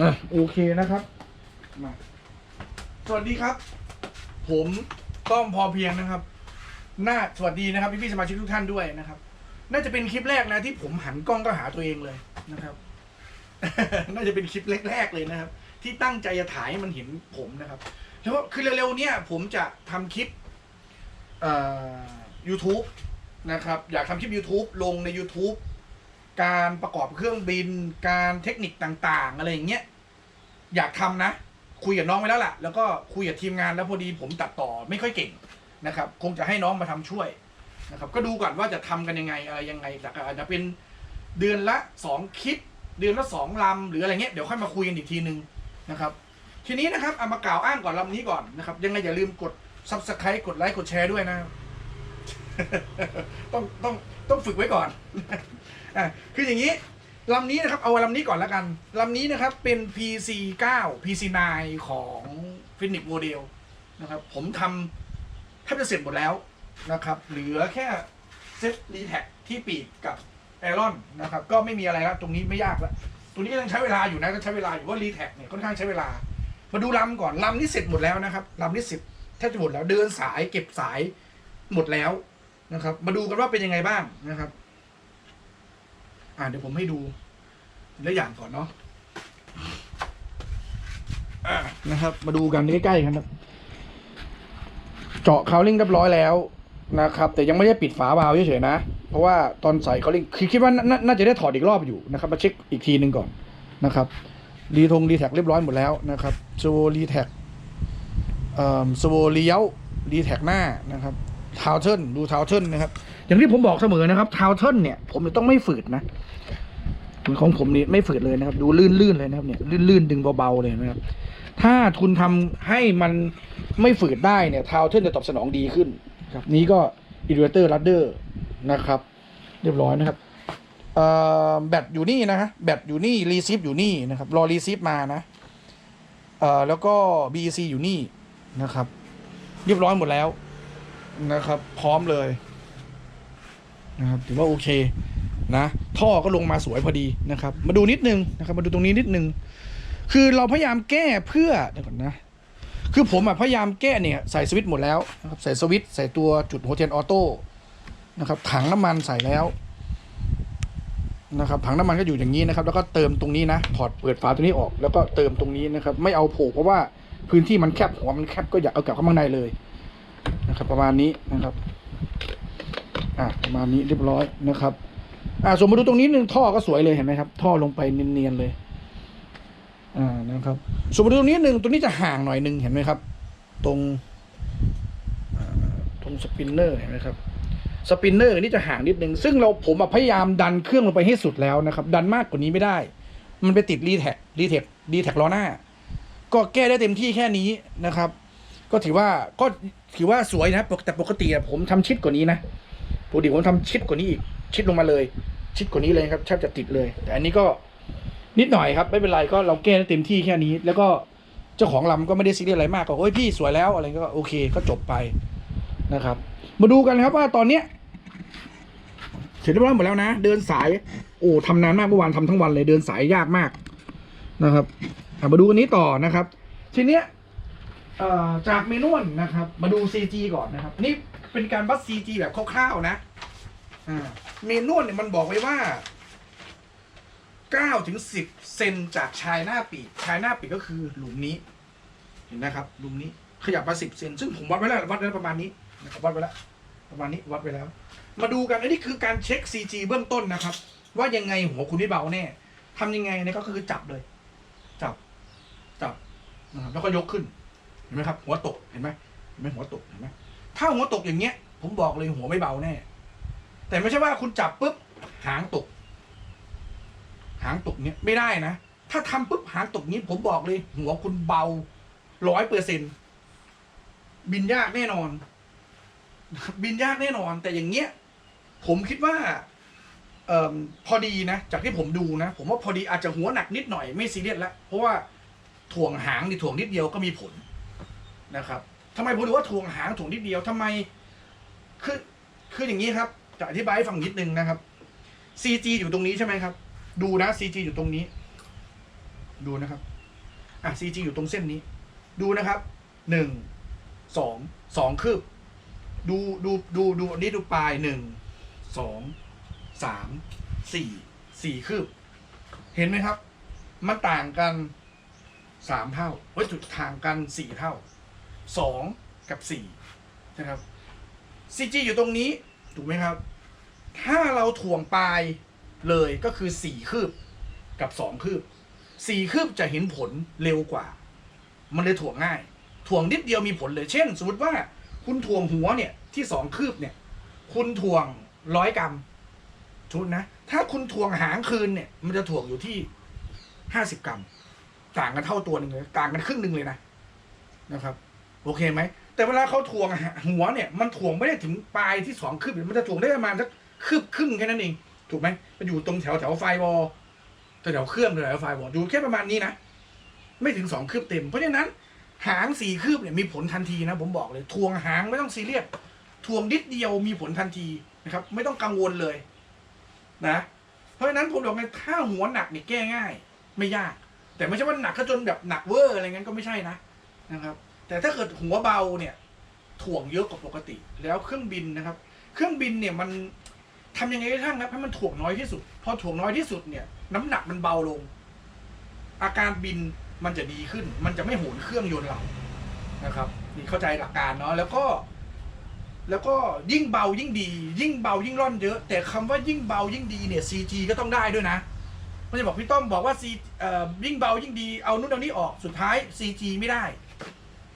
อะโอเคนะครับมาสวัสดีครับ ผมต้อมพอเพียงนะครับ น่าสวัสดีนะครับพี่พี่ๆสมาชิกทุกท่านด้วยนะครับ น่าจะเป็นคลิปแรกนะที่ผมหันกล้องก็หาตัวเองเลยนะครับ น่าจะเป็นคลิปแรก ๆ เลยนะครับ ที่ตั้งใจจะถ่ายให้มันเห็นผมนะครับ แล้วคือเร็วๆเนี้ยผมจะทำคลิปเอ่อ YouTube นะครับ อยากทำคลิป YouTube ลงใน YouTube การประกอบเครื่องบิน การเทคนิคต่าง ๆ อะไรอย่างเงี้ยอยากทำนะ คุยกับน้องไว้แล้วล่ะ แล้วก็คุยกับทีมงานแล้วพอดีผมตัดต่อไม่ค่อยเก่งนะครับ คงจะให้น้องมาทำช่วยนะครับ ก็ดูก่อนว่าจะทำกันยังไงอะไรยังไงแต่ก็อาจจะเป็นเดือนละสองคลิป เดือนละสองลำหรืออะไรเงี้ยเดี๋ยวค่อยมาคุยกันอีกทีนึงนะครับ ทีนี้นะครับเอามากล่าวอ้างก่อนลำนี้ก่อนนะครับ ยังไงอย่าลืมกด subscribe กดไลค์กดแชร์ด้วยนะ ต้องต้องต้องฝึกไว้ก่อน อะคืออย่างนี้ลำนี้นะครับเอาลำนี้ก่อนแล้วกันลำนี้นะครับเป็น PC 9 PC 9ของ Phoenix Model นะครับผมทำแทบจะเสร็จหมดแล้วนะครับ เหลือแค่เซตรีแท็กที่ปีกกับแอรอนนะครับก็ไม่มีอะไรแล้วตรงนี้ไม่ยากแล้วตรงนี้ก็ยังใช้เวลาอยู่นะก็ใช้เวลาอยู่ว่ารีแท็กเนี่ยค่อนข้างใช้เวลา มาดูลำก่อนลำนี้เสร็จหมดแล้วนะครับลำนี้เสร็จแทบจะหมดแล้วเดินสายเก็บสายหมดแล้วนะครับ มาดูกันว่าเป็นยังไงบ้างนะครับ อ่าเดี๋ยวผมให้ดูทีละอย่างก่อนเนาะนะครับ มาดูกันใกล้ๆกันครับ เจาะคาวลิงเรียบร้อยแล้วนะครับ แต่ยังไม่ได้ปิดฝาบาล์วเฉยๆนะ เพราะว่าตอนใส่คาวลิงคือคิดว่านาน่าจะได้ถอดอีกรอบอยู่นะครับ มาเช็คอีกทีหนึ่งก่อนนะครับรีทงรีแท็กเรียบร้อยหมดแล้วนะครับสโวรีแท็กเอ่อสโวเลี้ยวรีแท็กหน้านะครับทาวเทิลดูทาวเทิลนะครับ อย่างที่ผมบอกเสมอนะครับทาวเทิลเนี่ย ผมจะต้องไม่ฝืดนะของผมนี่ไม่ฝืดเลยนะครับ ดูลื่นๆเลยนะครับเนี่ยลื่นๆดึงเบาๆเลยนะครับ ถ้าคุณทำให้มันไม่ฝืดได้เนี่ยทาวเทิลจะตอบสนองดีขึ้น ครับ นี้ก็อินเวอร์เตอร์ลัดเดอร์นะครับ เรียบร้อยนะครับแบตอยู่นี่นะฮะแบตอยู่นี่รีซิฟอยู่นี่นะครับ รอรีซิฟมานะเอ่อแล้วก็ BEC อยู่นี่นะครับ เรียบร้อยหมดแล้วนะครับ พร้อมเลย นะครับถือว่าโอเคนะท่อก็ลงมาสวยพอดีนะครับ มาดูนิดนึงนะครับ มาดูตรงนี้นิดนึง คือเราพยายามแก้เพื่อเดี๋ยวก่อนนะ คือผมอะพยายามแก้เนี่ยใส่สวิตช์หมดแล้วนะครับใส่สวิตช์ใส่ตัวจุดโฮเทนออโต้นะครับ ถังน้ำมันใส่แล้วนะครับถังน้ำมันก็อยู่อย่างนี้นะครับ แล้วก็เติมตรงนี้นะถอดเปิดฝาตัวนี้ออก แล้วก็เติมตรงนี้นะครับ ไม่เอาโผล่เพราะว่าพื้นที่มันแคบหัวมันแคบก็อยากเอากลับเข้ามาข้างในเลยนะครับ ประมาณนี้นะครับ อะประมาณนี้เรียบร้อยนะครับ อ่าส่วนมาดูตรงนี้หนึ่งท่อก็สวยเลยเห็นไหมครับ ท่อลงไปเนียนๆเลย อ่านะครับส่วนมาดูตรงนี้หนึ่งตรงนี้จะห่างหน่อยหนึ่งเห็นไหมครับ ตรงตรงสปินเนอร์เห็นไหมครับสปินเนอร์นี่จะห่างนิดนึง ซึ่งเราผมพยายามดันเครื่องลงไปให้สุดแล้วนะครับ ดันมากกว่านี้ไม่ได้ มันไปติดรีแท็กรีแท็กรีแท็กล้อหน้า ก็แก้ได้เต็มที่แค่นี้นะครับ ก็ถือว่าก็ถือว่าสวยนะแต่ปกติผมทำชิดกว่านี้นะ ปกติผมทำชิดกว่านี้อีก ชิดลงมาเลย ชิดกว่านี้เลยครับแทบจะติดเลย แต่อันนี้ก็นิดหน่อยครับ ไม่เป็นไรก็เราแก้ได้เต็มที่แค่นี้ แล้วก็เจ้าของลำก็ไม่ได้ซีเรียสอะไรมากก็โอ้ยพี่สวยแล้วอะไรก็โอเคก็จบไปนะครับ มาดูกันครับว่าตอนเนี้ยเสร็จเรียบร้อยหมดแล้วนะ เดินสาย โอ้ทำนานมากเมื่อวานทำทั้งวันเลยเดินสายยากมากนะครับมาดูกันนี้ต่อนะครับ ทีเนี้ยจากเมนวลนะครับ มาดู CG ก่อนนะครับนี่ เป็นการวัด CG แบบคร่าวๆนะอ่าเมนวลเนี่ยมันบอกไว้ว่า9ถึง10 เซนจากชายหน้าปีกชายหน้าปีกก็คือหลุมนี้ เห็นไหมครับ หลุมนี้ขยับมา10เซนซึ่งผมวัดไว้แล้ววัดไว้ประมาณนี้นะครับวัดไว้แล้วประมาณนี้วัดไว้แล้ว มาดูกันอันนี้คือการเช็ค CG เบื้องต้นนะครับ ว่ายังไงหัวคุณไม่เบาแน่ทำยังไงเนี่ยก็คือจับเลย จับจับนะครับแล้วก็ยกขึ้นเห็นไหมครับ หัวตกเห็นไหมเห็นไหมหัวตกเห็นไหม ถ้าหัวตกอย่างเงี้ย ผมบอกเลยหัวไม่เบาแน่ แต่ไม่ใช่ว่าคุณจับปุ๊บหางตก หางตกเนี้ยไม่ได้นะ ถ้าทำปุ๊บหางตกนี้ ผมบอกเลย หัวคุณเบาร้อยเปอร์เซ็นบินยากแน่นอน บินยากแน่นอน แต่อย่างเงี้ย ผมคิดว่าเออพอดีนะ จากที่ผมดูนะ ผมว่าพอดีอาจจะหัวหนักนิดหน่อยไม่ซีเรียสแล้วเพราะว่าถ่วงหางนี่ถ่วงนิดเดียวก็มีผลนะครับ ทำไมผมถึงว่าถ่วงหางถ่วงนิดเดียวทำไม คือ คืออย่างนี้ครับ จะอธิบายให้ฟังนิดนึงนะครับ CG อยู่ตรงนี้ใช่ไหมครับ ดูนะ CG อยู่ตรงนี้ ดูนะครับ อะ CG อยู่ตรงเส้นนี้ ดูนะครับ หนึ่ง สอง สองคืบ ดู ดู ดู ดู อันนี้ดูปลายหนึ่ง สอง สาม สี่ สี่คืบ เห็นไหมครับ มันต่างกันสามเท่า เฮ้ยจุดต่างกันสี่เท่า สองกับสี่นะครับ CG อยู่ตรงนี้ ถูกไหมครับ ถ้าเราถ่วงปลายเลยก็คือสี่คืบกับสองคืบสี่คืบจะเห็นผลเร็วกว่า มันเลยถ่วงง่าย ถ่วงนิดเดียวมีผลเลย เช่น สมมติว่าคุณถ่วงหัวเนี่ยที่สองคืบเนี่ย คุณถ่วงร้อยกรัมชุดนะ ถ้าคุณถ่วงหางคืนเนี่ย มันจะถ่วงอยู่ที่ห้าสิบกรัม ต่างกันเท่าตัวหนึ่งเลย ต่างกันครึ่งหนึ่งเลยนะนะครับ โอเคไหม แต่เวลาเขาถ่วงหัวเนี่ย มันถ่วงไม่ได้ถึงปลายที่สองคืบมันจะถ่วงได้ประมาณสักคืบครึ่งแค่นั้นเอง ถูกไหมมันอยู่ตรงแถวแถวไฟวอลแถวเครื่องแถวไฟวอลอยู่แค่ประมาณนี้นะ ไม่ถึงสองคืบเต็ม เพราะฉะนั้น หางสี่คืบเนี่ยมีผลทันทีนะ ผมบอกเลยทวงหางไม่ต้องซีเรียสทวงนิดเดียวมีผลทันทีนะครับ ไม่ต้องกังวลเลย นะ เพราะฉะนั้นผมบอกเลยถ้าหัวหนักเนี่ยแก้ง่าย ไม่ยาก แต่ไม่ใช่ว่าหนักก็จนแบบหนักเวอร์อะไรเงี้ยก็ไม่ใช่นะนะครับ แต่ถ้าเกิดหัวเบาเนี่ยถ่วงเยอะกว่าปกติ แล้วเครื่องบินนะครับ เครื่องบินเนี่ยมันทำยังไงก็ช่างครับให้มันถ่วงน้อยที่สุด พอถ่วงน้อยที่สุดเนี่ย น้ำหนักมันเบาลง อาการบินมันจะดีขึ้น มันจะไม่โหนเครื่องยนต์เรานะครับนี่เข้าใจหลักการเนาะแล้วก็ แล้วก็ยิ่งเบายิ่งดี ยิ่งเบายิ่งร่อนเยอะ แต่คำว่ายิ่งเบายิ่งดีเนี่ย CG ก็ต้องได้ด้วยนะไม่ใช่บอกพี่ต้อมบอกว่า C เอ่อยิ่งเบายิ่งดีเอานู่นเอานี่ออกสุดท้าย CG ไม่ได้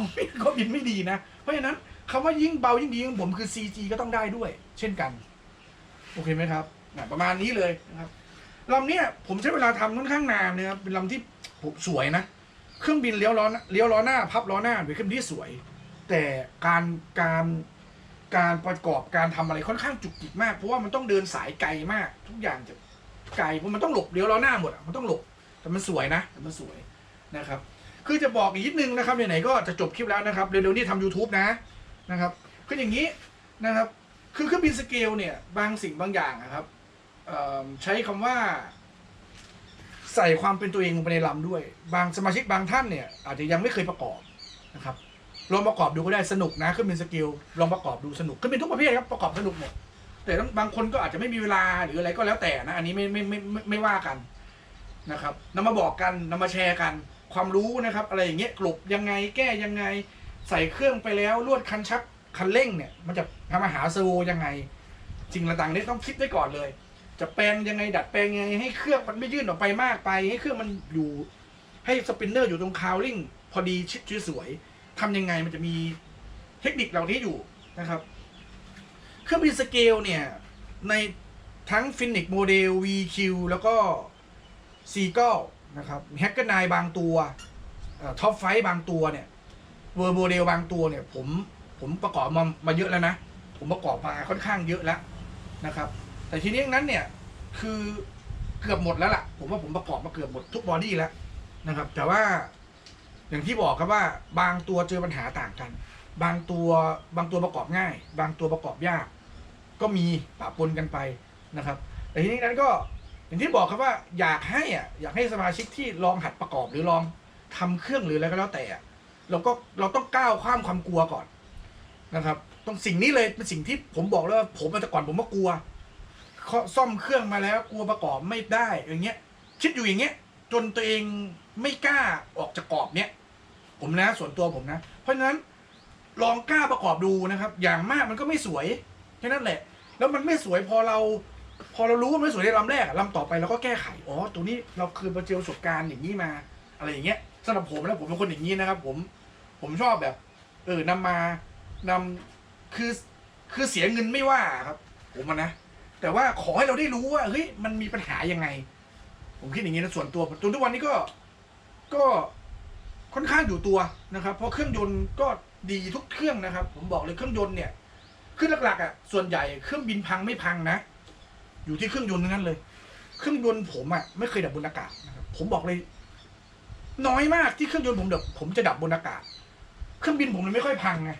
ก็ไม่ก็บินไม่ดีนะ เพราะฉะนั้นคำว่ายิ่งเบายิ่งดีของผมคือ CG ก็ต้องได้ด้วย เช่นกัน โอเคไหมครับอะประมาณนี้เลยนะครับลำเนี้ยผมใช้เวลาทำค่อนข้างนานนะครับเป็นลำที่ผมสวยนะ เครื่องบินเลี้ยวล้อหน้าเลี้ยวล้อหน้า พับล้อหน้าเป็นเครื่องบินที่สวย แต่การการการประกอบการทำอะไรค่อนข้างจุกจิกมาก เพราะว่ามันต้องเดินสายไกลมาก ทุกอย่างจะไกลเพราะมันต้องหลบเลี้ยวล้อหน้าหมดอะมันต้องหลบแต่มันสวยนะแต่มันสวยนะครับ คือจะบอกอีกนิดนึงนะครับไหนๆก็จะจบคลิปแล้วนะครับ เร็วๆนี้ทำ YouTube นะนะครับคืออย่างนี้นะครับ คือเครื่องบินสเกลเนี่ยบางสิ่งบางอย่างนะครับใช้คำว่า ใส่ความเป็นตัวเองลงไปในลำด้วย บางสมาชิกบางท่านเนี่ยอาจจะยังไม่เคยประกอบนะครับลองประกอบดูก็ได้สนุกนะเครื่องบินสเกลลองประกอบดูสนุกเครื่องบินทุกประเภทครับประกอบสนุกหมดแต่บางคนก็อาจจะไม่มีเวลาหรืออะไรก็แล้วแต่นะ อันนี้ไม่ไม่ไม่ไม่ไม่ว่ากันนะครับนำมาบอกกันนำมาแชร์กัน ความรู้นะครับ อะไรอย่างเงี้ยกลบยังไงแก้ยังไง ใส่เครื่องไปแล้วลวดคันชักคันเร่งเนี่ยมันจะทำมาหาเซอร์โวยังไงสิ่งต่างๆนี้ต้องคิดไว้ก่อนเลย จะแปลงยังไงดัดแปลงยังไงให้เครื่องมันไม่ยื่นออกไปมากไปให้เครื่องมันอยู่ ให้สปินเนอร์อยู่ตรงคาวลิงพอดีชิดสวยทำยังไงมันจะมีเทคนิคเหล่านี้อยู่นะครับเครื่องบินสเกลเนี่ยในทั้งฟินิกโมเดล VQ แล้วก็ซีก l นะครับแฮกเกอร์ไนบางตัวท็อปไฟบางตัวเนี่ยเวอร์โมเดลบางตัวเนี่ย ผมผมประกอบมามาเยอะแล้วนะ ผมประกอบมาค่อนข้างเยอะแล้วนะครับ แต่ทีนี้นั้นเนี่ยคือเกือบหมดแล้วล่ะ ผมว่าผมประกอบมาเกือบหมดทุกบอดี้แล้วนะครับ แต่ว่าอย่างที่บอกครับว่าบางตัวเจอปัญหาต่างกัน บางตัวบางตัวประกอบง่าย บางตัวประกอบยาก ก็มีปะปนกันไปนะครับ แต่ทีนี้นั้นก็ อย่างที่บอกครับว่าอยากให้อะอยากให้สมาชิกที่ลองหัดประกอบหรือลองทำเครื่องหรืออะไรก็แล้วแต่อะเราก็เราต้องก้าวข้ามความกลัวก่อนนะครับต้องสิ่งนี้เลยเป็นสิ่งที่ผมบอกแล้วว่าผมแต่ก่อนผมก็กลัวซ่อมเครื่องมาแล้วกลัวประกอบไม่ได้อย่างเงี้ย คิดอยู่อย่างเงี้ย จนตัวเองไม่กล้าออกจากกรอบเนี้ยผมนะส่วนตัวผมนะ เพราะฉะนั้นลองกล้าประกอบดูนะครับ อย่างมากมันก็ไม่สวยแค่นั้นแหละ แล้วมันไม่สวยพอเรา พอเรารู้ว่าไม่สวยในลำแรกอะลำต่อไปเราก็แก้ไขอ๋อตรงนี้เราเคยมาเจอประสบการณ์อย่างนี้มา อะไรอย่างเงี้ยสำหรับผมนะผมเป็นคนอย่างนี้นะครับ ผมผมชอบแบบ เออนำมานำคือคือเสียเงินไม่ว่าครับ ผมอะนะ แต่ว่าขอให้เราได้รู้ว่าเฮ้ยมันมีปัญหายังไง ผมคิดอย่างนี้นะส่วนตัวจนทุกวันนี้ก็ก็ค่อนข้างอยู่ตัวนะครับ เพราะเครื่องยนต์ก็ดีทุกเครื่องนะครับ ผมบอกเลยเครื่องยนต์เนี่ย คือหลักๆอะส่วนใหญ่เครื่องบินพังไม่พังนะ อยู่ที่เครื่องยนต์ทั้งนั้นเลย เครื่องยนต์ผมอะไม่เคยดับบนอากาศนะครับผมบอกเลย น้อยมากที่เครื่องยนต์ผมดับผมจะดับบนอากาศ เครื่องบินผมเลยไม่ค่อยพังไง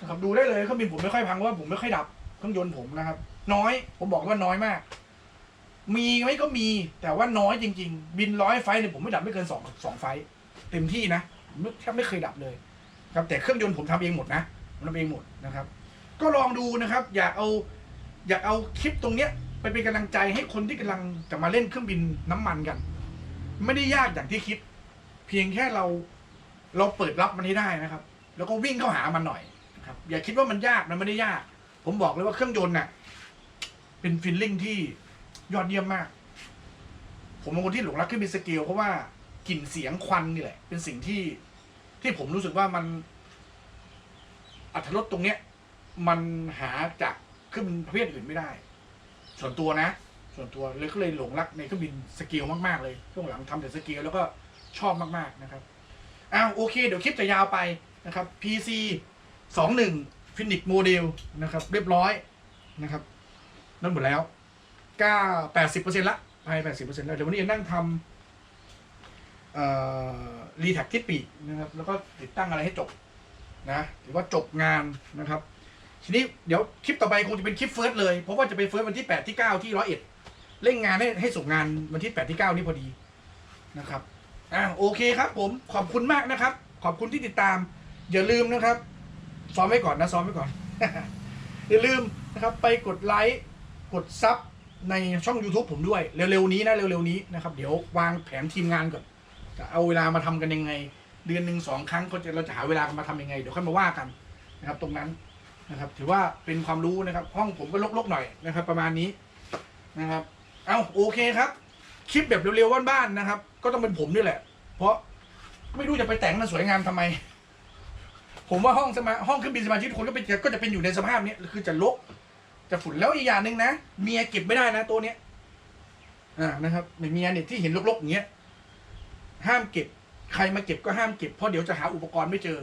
นะครับดูได้เลยเครื่องบินผมไม่ค่อยพังเพราะว่าผมไม่ค่อยดับเครื่องยนต์ผมนะครับ น้อย ผมบอกว่าน้อยมาก มีไหมก็มี แต่ว่าน้อยจริง ๆ บินร้อยไฟล์เนี่ยผมไม่ดับไม่เกินสองสองไฟล์เต็มที่นะผมแทบไม่เคยดับเลยครับแต่เครื่องยนต์ผมทำเองหมดนะผมทำเองหมดนะครับ ก็ลองดูนะครับ อยากเอา อยากเอาคลิปตรงเนี้ย ไปเป็นกำลังใจให้คนที่กำลังจะมาเล่นเครื่องบินน้ำมันกัน ไม่ได้ยากอย่างที่คิด เพียงแค่เราเราเปิดรับมันให้ได้นะครับ แล้วก็วิ่งเข้าหามันหน่อยนะครับ อย่าคิดว่ามันยากมันไม่ได้ยาก ผมบอกเลยว่าเครื่องยนต์น่ะ เป็นฟีลลิ่งที่ยอดเยี่ยมมาก ผมเป็นคนที่หลงรักเครื่องบินสเกลเพราะว่ากลิ่นเสียงควันนี่แหละ เป็นสิ่งที่ที่ผมรู้สึกว่ามันอัตรสตรงเนี้ย มันหาจากเครื่องบินประเภทอื่นไม่ได้ ส่วนตัวนะ ส่วนตัวเลยก็เลยหลงรักในเครื่องบินสเกลมากๆเลยช่วงหลังทำแต่สเกลแล้วก็ชอบมากๆนะครับอ้าวโอเค เดี๋ยวคลิปจะยาวไปนะครับ PC สองหนึ่งฟินิกโมเดลนะครับ เรียบร้อยนะครับนั่นหมดแล้วก้าแปดสิบเปอร์เซ็นต์ละไปแปดสิบเปอร์เซ็นต์แล้วเดี๋ยววันนี้จะนั่งทำรีแท็กที่ปีนะครับ แล้วก็ติดตั้งอะไรให้จบนะถือว่าจบงานนะครับ ทีนี้เดี๋ยวคลิปต่อไปคงจะเป็นคลิปเฟิร์สเลยเพราะว่าจะไปเฟิร์สวันที่แปดที่เก้าที่ร้อยเอ็ดเร่งงานให้ให้ส่งงานวันที่แปดที่เก้านี้พอดีนะครับอ่าโอเคครับ ผมขอบคุณมากนะครับ ขอบคุณที่ติดตาม อย่าลืมนะครับ ซ้อมไว้ก่อนนะซ้อมไว้ก่อน อย่าลืมนะครับไปกดไลค์กดซับในช่อง YouTube ผมด้วยเร็วๆนี้นะเร็วๆนี้นะครับเดี๋ยววางแผนทีมงานก่อนจะเอาเวลามาทำกันยังไง เดือนหนึ่งสองครั้งก็จะเราจะหาเวลามาทำยังไง เดี๋ยวค่อยมาว่ากันนะครับ ตรงนั้น นะครับ ถือว่าเป็นความรู้นะครับ ห้องผมก็ลกๆหน่อยนะครับ ประมาณนี้นะครับ เอาโอเคครับ คลิปแบบเร็วๆบ้านๆนะครับ ก็ต้องเป็นผมนี่แหละ เพราะไม่รู้จะไปแต่งมันสวยงามทำไม ผมว่าห้องสมาห้องเครื่องบินสมาชิกทุกคนก็เป็นก็จะเป็นอยู่ในสภาพเนี้ยคือจะลกจะฝุ่นแล้วอีกอย่างหนึ่งนะเมียเก็บไม่ได้นะตัวเนี้ยอ่านะครับเมียเนี่ยที่เห็นลกๆอย่างเงี้ยห้ามเก็บ ใครมาเก็บก็ห้ามเก็บเพราะเดี๋ยวจะหาอุปกรณ์ไม่เจอ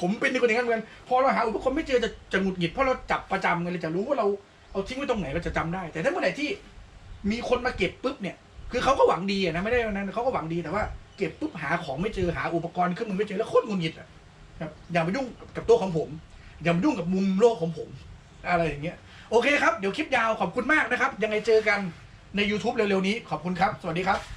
ผมเป็นคนอย่างนั้นเหมือนกันพอเราหาอุปกรณ์ไม่เจอจะจะหงุดหงิดเพราะเราจับประจำไงเลยจะรู้ว่าเราเอาทิ้งไว้ตรงไหนเราจะจำได้ แต่ถ้าเมื่อไหร่ที่มีคนมาเก็บปุ๊บเนี่ย คือเขาก็หวังดีนะไม่ได้นั้นเขาก็หวังดีแต่ว่าเก็บปุ๊บหาของไม่เจอหาอุปกรณ์เครื่องมือไม่เจอแล้วโคตรหงุดหงิดอะอย่ามายุ่งกับตัวของผม อย่ามายุ่งกับมุมโลกของผม อะไรอย่างเงี้ยโอเคครับเดี๋ยวคลิปยาวขอบคุณมากนะครับ ยังไงเจอกันใน YouTube เร็วๆนี้ขอบคุณครับ สวัสดีครับ